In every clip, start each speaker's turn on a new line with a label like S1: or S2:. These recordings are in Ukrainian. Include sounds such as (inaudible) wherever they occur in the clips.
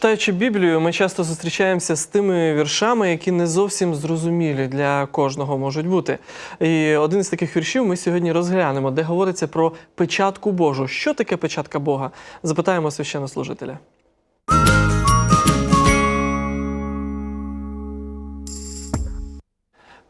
S1: Читаючи Біблію, ми часто зустрічаємося з тими віршами, які не зовсім зрозумілі для кожного можуть бути. І один з таких віршів ми сьогодні розглянемо, де говориться про печатку Божу. Що таке печатка Бога? Запитаємо священнослужителя.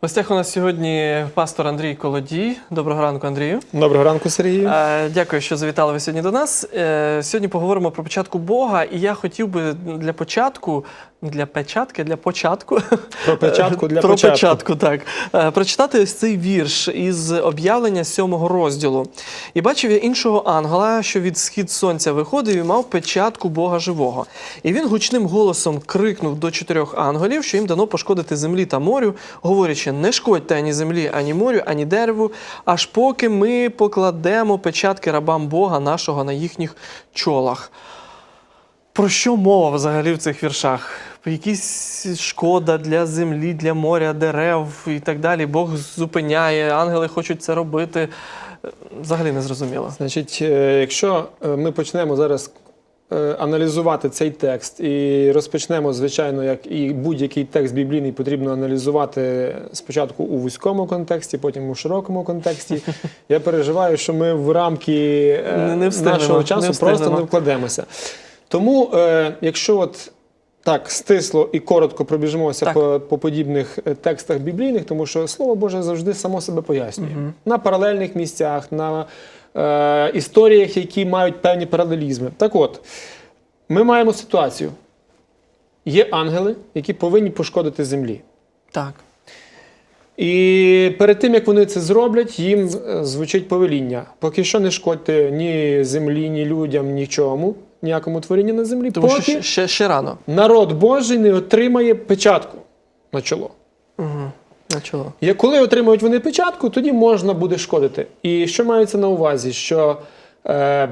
S1: В гостях у нас сьогодні пастор Андрій Колодій. Доброго ранку, Андрію.
S2: Доброго ранку, Сергію.
S1: Е, Дякую, що завітали ви сьогодні до нас. Е, Сьогодні поговоримо про початку Бога, і я хотів би для початку, для печатки, для початку.
S2: Про початку для (laughs)
S1: про
S2: початку.
S1: початку, так. Е, Прочитати ось цей вірш із об'явлення сьомого розділу. І бачив я іншого ангела, що від схід сонця виходив і мав печатку Бога живого. І він гучним голосом крикнув до чотирьох ангелів, що їм дано пошкодити землі та морю, говорячи: не шкодьте ані землі, ані морю, ані дереву, аж поки ми покладемо печатки рабам Бога нашого на їхніх чолах. Про що мова взагалі в цих віршах? Якісь шкода для землі, для моря, дерев і так далі. Бог зупиняє, ангели хочуть це робити. Е, Взагалі не зрозуміло.
S2: Значить, е, якщо е, ми почнемо зараз аналізувати цей текст і розпочнемо, звичайно, як і будь-який текст біблійний, потрібно аналізувати спочатку у вузькому контексті, потім у широкому контексті. (laughs) Я переживаю, що ми в рамки
S1: Не- не встигнемо,
S2: нашого часу
S1: встигнемо.
S2: просто не вкладемося. Тому, якщо от так стисло і коротко пробіжимося по, по подібних е, текстах біблійних, тому що Слово Боже завжди само себе пояснює на паралельних місцях, на е, історіях, які мають певні паралелізми. Так от, ми маємо ситуацію. Є ангели, які повинні пошкодити землі.
S1: Так.
S2: І перед тим, як вони це зроблять, їм е, звучить повеління. Поки що не шкодьте ні землі, ні людям, нічому, ніякому творінню на землі,
S1: Тому
S2: поки
S1: що ще, ще, рано.
S2: народ Божий не отримає печатку на чоло.
S1: Угу. На чоло.
S2: І коли отримують вони печатку, тоді можна буде шкодити. І що мається на увазі? Що е,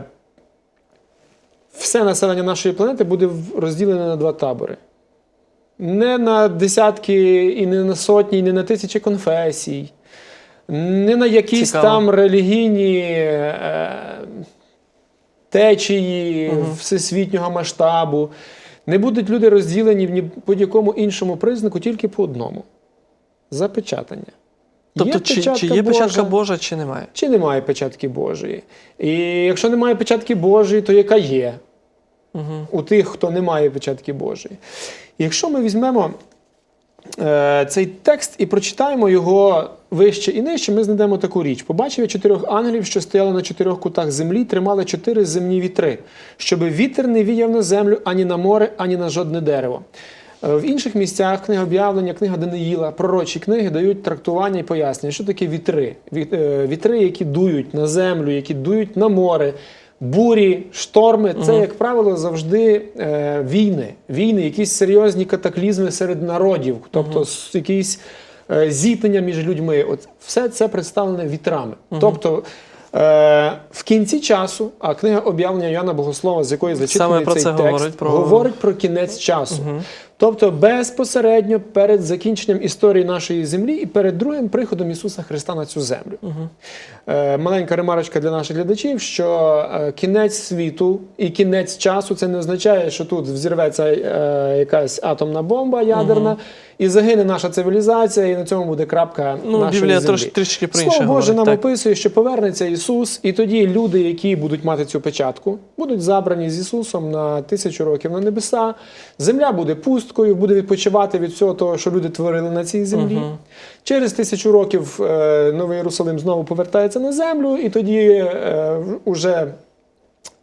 S2: все населення нашої планети буде розділене на два табори. Не на десятки, і не на сотні, і не на тисячі конфесій, не на якісь
S1: Цікаво.
S2: там релігійні е, течії
S1: Мгм.
S2: всесвітнього масштабу. Не будуть люди розділені в ні по якому іншому признаку, тільки по одному запечатання.
S1: Тобто, чи, чи є печатка Божа, чи немає?
S2: чи немає печатки Божої. І якщо немає печатки Божої, то яка є
S1: Угу.
S2: у тих, хто не має печатки Божої? Якщо ми візьмемо цей текст і прочитаємо його вище і нижче, ми знайдемо таку річ. Побачив я чотирьох ангелів, що стояли на чотирьох кутах землі, тримали чотири земні вітри, щоб вітер не віяв на землю ані на море, ані на жодне дерево. Е, В інших місцях книга об'явлення, книга Даниїла, пророчі книги дають трактування і пояснення, що таке вітри. Е, Вітри, які дують на землю, які дують на море, бурі, шторми це, як правило, завжди е, війни. Війни, якісь серйозні катаклізми серед народів, тобто с- якісь е, зіткнення між людьми. От все це представлене вітрами. Тобто. Е, в кінці часу, а книга об'явлення Йоанна Богослова, з якої зачитаний цей
S1: це
S2: текст,
S1: говорить, про-
S2: говорить про кінець часу. Тобто безпосередньо перед закінченням історії нашої землі і перед другим приходом Ісуса Христа на цю землю. Е, маленька ремарочка для наших глядачів, що е, кінець світу і кінець часу це не означає, що тут взірветься е, якась атомна бомба ядерна, і загине наша цивілізація, і на цьому буде крапка
S1: Ну,
S2: нашої
S1: Біблія
S2: землі.
S1: трош, трішки про інше
S2: Слово Боже
S1: говорить.
S2: нам
S1: так.
S2: описує, що повернеться Ісус, і тоді люди, які будуть мати цю печатку, будуть забрані з Ісусом на тисячу років на небеса. Земля буде пусткою, буде відпочивати від всього того, що люди творили на цій землі.
S1: Мгм.
S2: Через тисячу років е, Новий Єрусалим знову повертається на землю, і тоді е, уже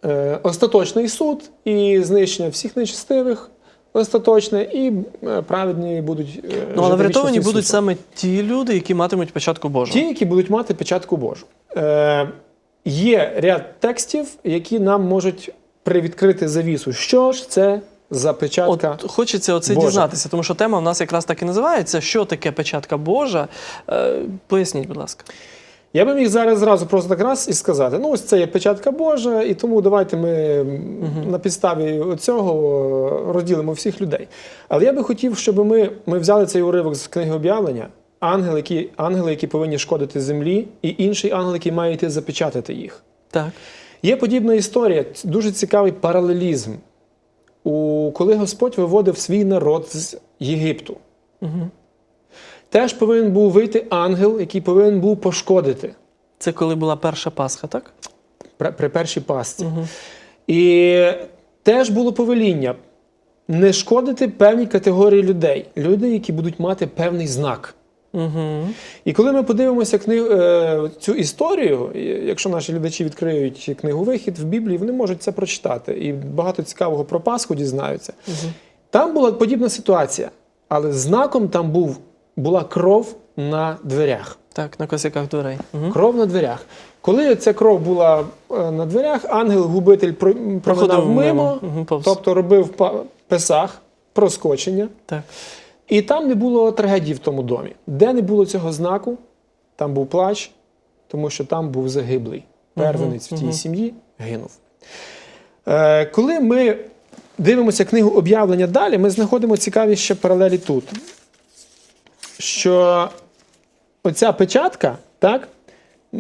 S2: е, остаточний суд і знищення всіх нечестивих. Остаточне і е, праведні будуть. е,
S1: Ну, але врятовані будуть саме ті люди, які матимуть початку Божу.
S2: Ті, які будуть мати печатку Божу. Е, є ряд текстів, які нам можуть привідкрити завісу. Що ж це за печатка?
S1: От хочеться оце
S2: Божа.
S1: дізнатися, тому що тема в нас якраз так і називається. Що таке печатка Божа? Е, поясніть, будь ласка.
S2: Я би міг зараз зразу просто так раз і сказати: ну, ось це є печатка Божа, і тому давайте ми м, на підставі цього розділимо всіх людей. Але я би хотів, щоб ми, ми взяли цей уривок з книги об'явлення. Ангели які, ангели, які повинні шкодити землі, і інший ангел, який має йти запечатати їх.
S1: Так.
S2: Є подібна історія, дуже цікавий паралелізм. У, коли Господь виводив свій народ з Єгипту.
S1: Угу.
S2: Теж повинен був вийти ангел, який повинен був пошкодити
S1: Це коли була перша Пасха, так?
S2: при, при першій пастці.
S1: Угу.
S2: І теж було повеління не шкодити певній категорії людей, люди, які будуть мати певний знак.
S1: Угу.
S2: І коли ми подивимося книгу, е, цю історію, якщо наші глядачі відкриють книгу Вихід в Біблії, вони можуть це прочитати. І багато цікавого про Пасху дізнаються.
S1: Угу.
S2: Там була подібна ситуація, але знаком там був, була кров на дверях.
S1: Так, на косяках дверей. Угу.
S2: Кров на дверях. Коли ця кров була е, на дверях, ангел-губитель про- проходив мимо,
S1: Угу,
S2: тобто робив песах, проскочення.
S1: Так.
S2: І там не було трагедії в тому домі. Де не було цього знаку, там був плач, тому що там був загиблий. Первенець в тій сім'ї гинув. Е, коли ми дивимося книгу об'явлення далі, ми знаходимо цікаві ще паралелі тут. Що оця печатка, так?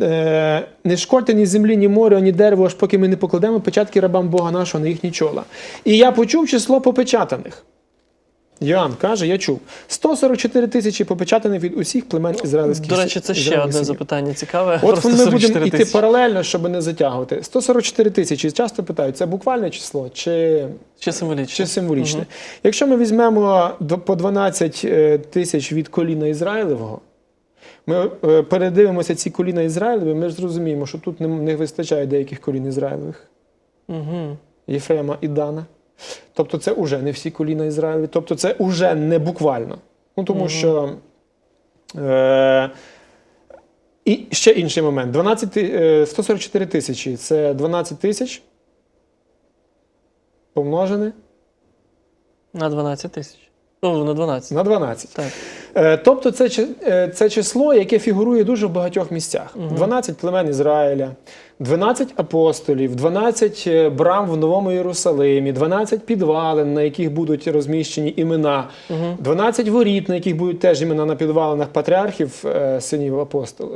S2: Е, не шкодьте ні землі, ні моря, ні дерево, аж поки ми не покладемо печатки рабам Бога нашого на їхні чола. І я почув число попечатаних. Йоанн каже, я чув 144 тисячі попечатаних від усіх племен ізраїльських.
S1: До речі, це ще одне запитання цікаве.
S2: От ми будемо йти паралельно, щоб не затягувати. 144 тисячі. Часто питають, це буквальне число чи,
S1: Чи символічно?
S2: чи символічне? Якщо ми візьмемо по 12 е, тисяч від коліна Ізраїлевого, ми е, передивимося ці коліна Ізраїлеві, ми ж зрозуміємо, що тут не, не вистачає деяких колін Ізраїлевих.
S1: Угу.
S2: Єфрема і Дана. Тобто це вже не всі коліна Ізраїлю, тобто це вже не буквально. Ну тому
S1: Мгм.
S2: що. Е, і ще інший момент: 12, е, 144 тисячі це 12 тисяч помножене
S1: На 12 тисяч. Ну, на 12.
S2: на 12.
S1: Так.
S2: Е, Тобто це, е, це число, яке фігурує дуже в багатьох місцях. 12 племен Ізраїля, 12 апостолів, 12 е, брам в Новому Єрусалимі, 12 підвалин, на яких будуть розміщені імена, 12 воріт, на яких будуть теж імена на підвалинах патріархів синів апостол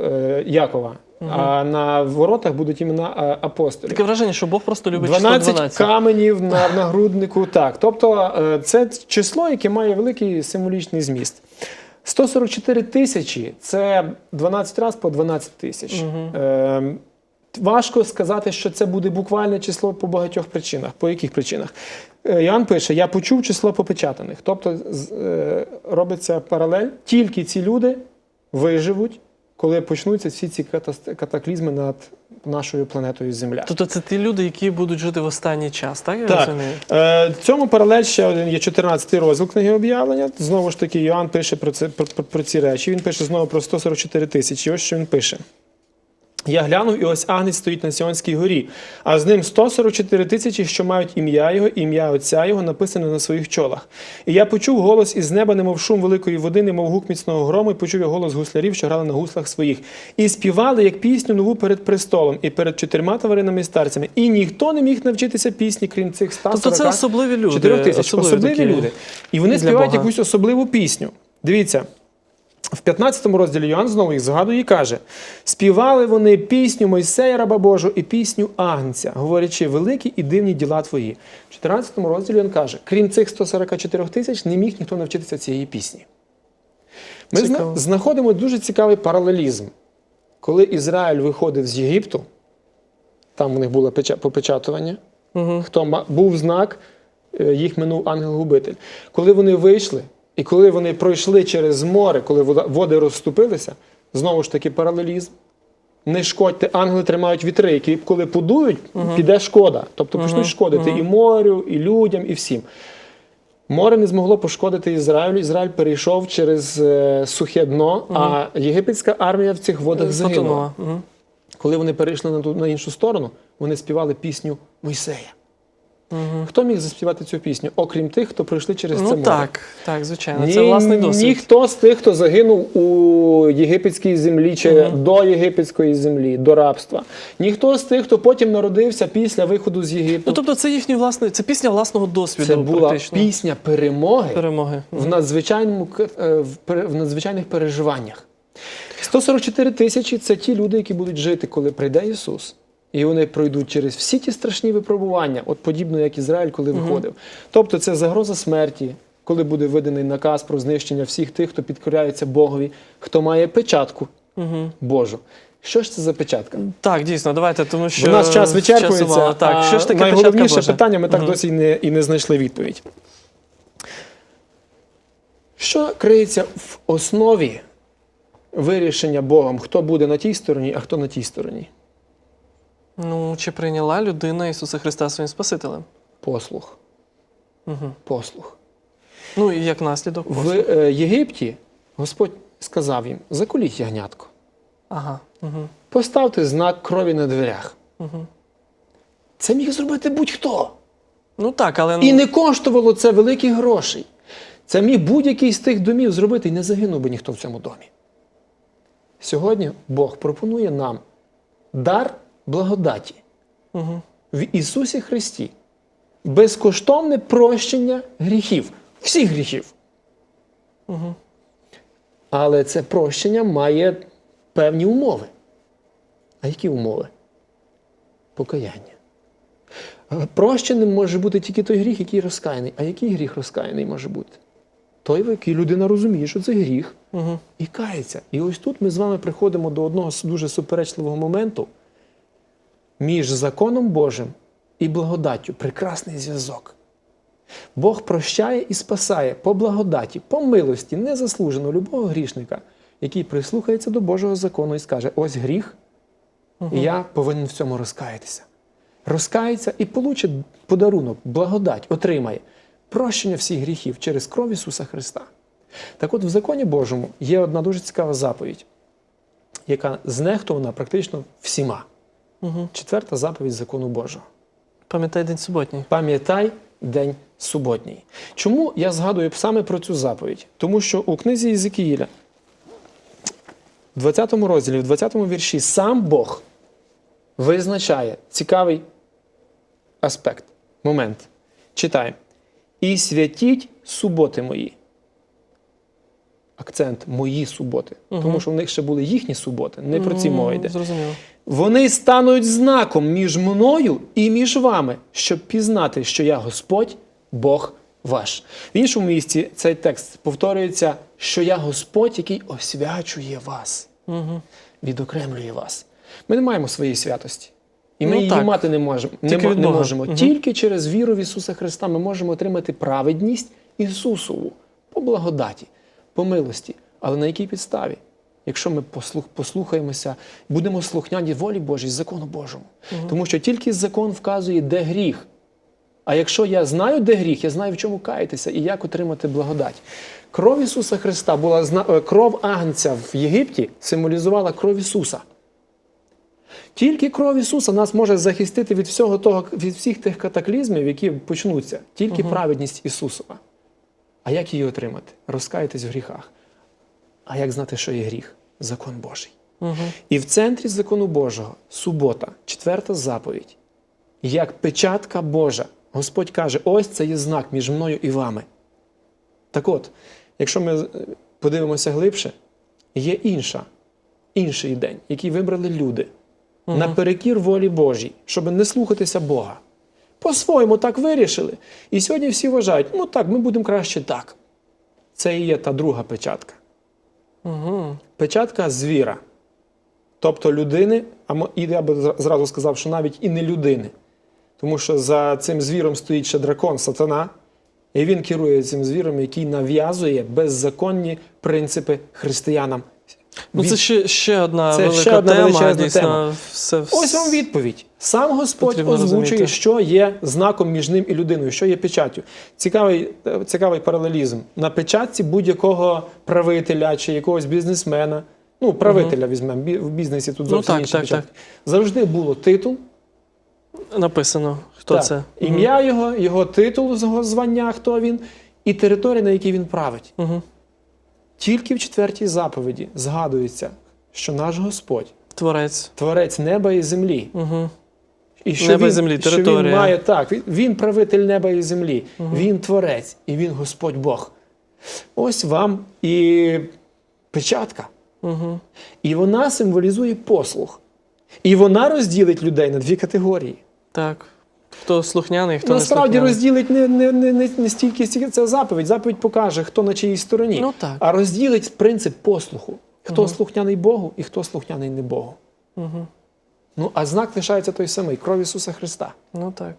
S2: Якова. А на воротах будуть імена апостолів.
S1: Таке враження, що Бог просто любить
S2: 12
S1: число 12.
S2: каменів на нагруднику. Так, тобто це число, яке має великий символічний зміст. 144 тисячі це 12 разів по 12 тисяч. Е, важко сказати, що це буде буквальне число по багатьох причинах. По яких причинах? Е, Іоанн пише: я почув число попечатаних. Тобто е, робиться паралель. Тільки ці люди виживуть, коли почнуться всі ці катаклізми над нашою планетою Земля.
S1: Тобто це ті люди, які будуть жити в останній час, так? Я
S2: Так.
S1: розумію?
S2: Е, в цьому паралель ще один є 14-й розділ книги об'явлення. Знову ж таки, Йоанн пише про, це, про, про, про ці речі. Він пише знову про 144 тисячі. Ось що він пише. Я глянув, і ось Агнець стоїть на Сіонській горі, а з ним 144 тисячі, що мають ім'я його, ім'я Отця його написане на своїх чолах. І я почув голос із неба, немов шум великої води, немов гук міцного грому, і почув я голос гуслярів, що грали на гуслах своїх. І співали як пісню нову перед престолом, і перед чотирма тваринами і старцями. І ніхто не міг навчитися пісні, крім цих 140
S1: Тобто це особливі люди.
S2: 4 тисяч.
S1: особливі
S2: Особливі люди. І вони співають
S1: Бога.
S2: якусь особливу пісню. Дивіться. В 15 розділі Йоанн знову їх згадує і каже: співали вони пісню Мойсея раба Божого і пісню Агнця, говорячи великі і дивні діла твої. В 14 розділі він каже: крім цих 144 тисяч, не міг ніхто навчитися цієї пісні. Ми
S1: Цікаво.
S2: знаходимо дуже цікавий паралелізм. Коли Ізраїль виходив з Єгипту, там у них було печа- попечатування,
S1: Угу.
S2: хто був знак, е, їх минув ангел-губитель. Коли вони вийшли, і коли вони пройшли через море, коли води розступилися, знову ж таки паралелізм. Не шкодьте, ангели тримають вітри, які коли подують, піде шкода. Тобто почнуть шкодити і морю, і людям, і всім. Море не змогло пошкодити Ізраїлю. Ізраїль перейшов через е, сухе дно, а єгипетська армія в цих водах загинула.
S1: Угу.
S2: Коли вони перейшли на, ту, на іншу сторону, вони співали пісню Мойсея.
S1: Угу.
S2: Хто міг заспівати цю пісню, окрім тих, хто пройшли через це
S1: Ну
S2: море?
S1: так, так, звичайно.
S2: Ні,
S1: Це власний досвід.
S2: Ніхто з тих, хто загинув у єгипетській землі чи до єгипетської землі, до рабства. Ніхто з тих, хто потім народився після виходу з Єгипту.
S1: Ну тобто це їхній власний, це пісня власного досвіду.
S2: це була
S1: практично.
S2: пісня перемоги
S1: перемоги.
S2: в, надзвичайному, е, в надзвичайних переживаннях. 144 тисячі це ті люди, які будуть жити, коли прийде Ісус. І вони пройдуть через всі ті страшні випробування, от подібно як Ізраїль, коли виходив. Тобто це загроза смерті, коли буде виданий наказ про знищення всіх тих, хто підкоряється Богові, хто має печатку
S1: Угу.
S2: Божу. Що ж це за печатка?
S1: Так, дійсно, давайте, тому що
S2: У нас час вичерпується.
S1: часу мало. Так,
S2: а
S1: що ж таке
S2: найголовніше
S1: печатка Божа?
S2: питання ми так
S1: Мгм.
S2: досі і не, і не знайшли відповідь. Що криється в основі вирішення Богом, хто буде на тій стороні, а хто на тій стороні?
S1: Ну, чи прийняла людина Ісуса Христа своїм Спасителем?
S2: Послух.
S1: Угу.
S2: Послух.
S1: Ну і як наслідок.
S2: В е, Єгипті Господь сказав їм: заколіть ягнятко,
S1: Ага. Угу.
S2: поставте знак крові на дверях.
S1: Угу.
S2: Це міг зробити будь-хто.
S1: Ну так, але
S2: І не коштувало це великих грошей. Це міг будь-який з тих домів зробити, і не загинув би ніхто в цьому домі. Сьогодні Бог пропонує нам дар благодаті
S1: угу.
S2: в Ісусі Христі, безкоштовне прощення гріхів, всіх гріхів.
S1: Угу.
S2: Але це прощення має певні умови. А які умови? Покаяння. Прощеним може бути тільки той гріх, який розкаяний. А який гріх розкаяний може бути? Той, в який людина розуміє, що це гріх,
S1: Угу.
S2: і кається. І ось тут ми з вами приходимо до одного дуже суперечливого моменту між законом Божим і благодаттю. Прекрасний зв'язок. Бог прощає і спасає по благодаті, по милості, незаслужено любого грішника, який прислухається до Божого закону і скаже: ось гріх, і я повинен в цьому розкаятися. Розкається і получить подарунок, благодать, отримає прощення всіх гріхів через кров Ісуса Христа. Так от в законі Божому є одна дуже цікава заповідь, яка знехтована практично всіма.
S1: Угу.
S2: Четверта заповідь закону Божого.
S1: Пам'ятай день суботній.
S2: Пам'ятай день суботній. Чому я згадую саме про цю заповідь? Тому що у книзі Єзикіїля, в 20 розділі, в 20 вірші, сам Бог визначає цікавий аспект, момент. Читаємо. І святіть суботи мої. Акцент мої суботи. Тому що в них ще були їхні суботи. Не про ці мова йде.
S1: Зрозуміло.
S2: Вони стануть знаком між мною і між вами, щоб пізнати, що я Господь, Бог ваш. В іншому місці цей текст повторюється, що я Господь, який освячує вас,
S1: Угу.
S2: відокремлює вас. Ми не маємо своєї святості. І ми
S1: Ну,
S2: її
S1: так.
S2: мати не можемо.
S1: Тільки від
S2: не можемо.
S1: Мгм.
S2: Тільки через віру в Ісуса Христа ми можемо отримати праведність Ісусову по благодаті, по милості. Але на якій підставі? Якщо ми послух, послухаємося, будемо слухняні волі Божій, закону Божому. Тому що тільки закон вказує, де гріх. А якщо я знаю, де гріх, я знаю, в чому каятися і як отримати благодать. Кров Ісуса Христа була е, кров Агнця в Єгипті символізувала кров Ісуса. Тільки кров Ісуса нас може захистити від всього того, від всіх тих катаклізмів, які почнуться. Тільки праведність Ісусова. А як її отримати? Розкаятись в гріхах. А як знати, що є гріх? Закон Божий.
S1: Угу.
S2: І в центрі закону Божого субота, четверта заповідь, як печатка Божа. Господь каже: ось це є знак між мною і вами. Так от, якщо ми е, подивимося глибше, є інша, інший день, який вибрали люди наперекір волі Божій, щоб не слухатися Бога. По-своєму так вирішили. І сьогодні всі вважають, ну так, ми будемо краще так. Це і є та друга печатка.
S1: Угу.
S2: Печатка звіра. Тобто людини, а і я би зразу сказав, що навіть і не людини. Тому що за цим звіром стоїть ще дракон, сатана, і він керує цим звіром, який нав'язує беззаконні принципи християнам.
S1: Ну, це ще, ще одна
S2: Це
S1: велика
S2: ще одна
S1: тема. Дійсно,
S2: тема.
S1: Все,
S2: Ось вам відповідь. Сам Господь озвучує,
S1: розуміти.
S2: що є знаком між ним і людиною, що є печаттю. Цікавий, е, цікавий паралелізм. На печатці будь-якого правителя чи якогось бізнесмена, ну, правителя візьмемо, в бізнесі тут
S1: Ну,
S2: зовсім
S1: так,
S2: інші
S1: так.
S2: Завжди було титул,
S1: Написано, хто
S2: так,
S1: це.
S2: ім'я його, його титул, його звання, хто він, і територія, на якій він править.
S1: Угу.
S2: Тільки в четвертій заповіді згадується, що наш Господь,
S1: Творець.
S2: творець неба і землі,
S1: Угу.
S2: І що
S1: Неба і
S2: він,
S1: землі,
S2: що він має так, він, він правитель неба і землі, він творець і він Господь Бог. Ось вам і печатка.
S1: Угу.
S2: І вона символізує послух. І вона розділить людей на дві категорії.
S1: Так. Хто слухняний, хто
S2: Насправді
S1: не
S2: розділить не, не, не, не, стільки, стільки це заповідь. Заповідь покаже, хто на чиїй стороні.
S1: Ну, так.
S2: А розділить принцип послуху. Хто слухняний Богу і хто слухняний не Богу.
S1: Угу.
S2: Ну, а знак лишається той самий кров Ісуса Христа.
S1: Ну так.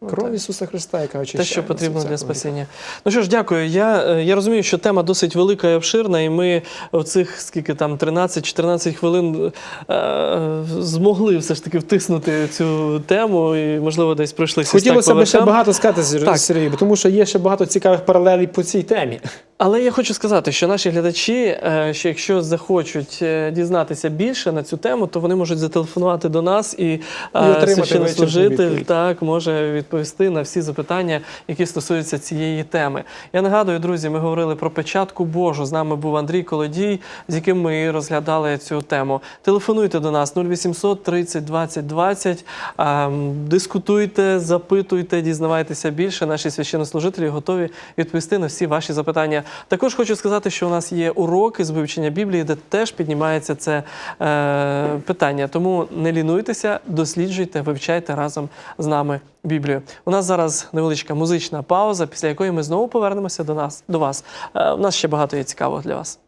S2: Кров. Ісуса Христа, яка
S1: Те, що потрібно для спасіння. Ну що ж, дякую. Я, е, я розумію, що тема досить велика і обширна, і ми в цих скільки там 13-14 хвилин е, змогли все ж таки втиснути цю тему і, можливо, десь пройшлися.
S2: Хотілося б ще
S1: багато.
S2: сказати. Сергій, тому що є ще багато цікавих паралелей по цій темі.
S1: Але я хочу сказати, що наші глядачі, е, що якщо захочуть е, дізнатися більше на цю тему, то вони можуть зателефонувати до нас і, е,
S2: отримати
S1: священнослужитель так може відповісти на всі запитання, які стосуються цієї теми. Я нагадую, друзі, ми говорили про печатку Божу. З нами був Андрій Колодій, з яким ми розглядали цю тему. Телефонуйте до нас 0800 30 20 20, ем, дискутуйте, запитуйте, дізнавайтеся більше. Наші священнослужителі готові відповісти на всі ваші запитання. Також хочу сказати, що у нас є уроки з вивчення Біблії, де теж піднімається це е, питання. Тому не лінуйтеся, досліджуйте, вивчайте разом з нами Біблію. У нас зараз невеличка музична пауза, після якої ми знову повернемося до нас до вас. Е, у нас ще багато є цікавого для вас.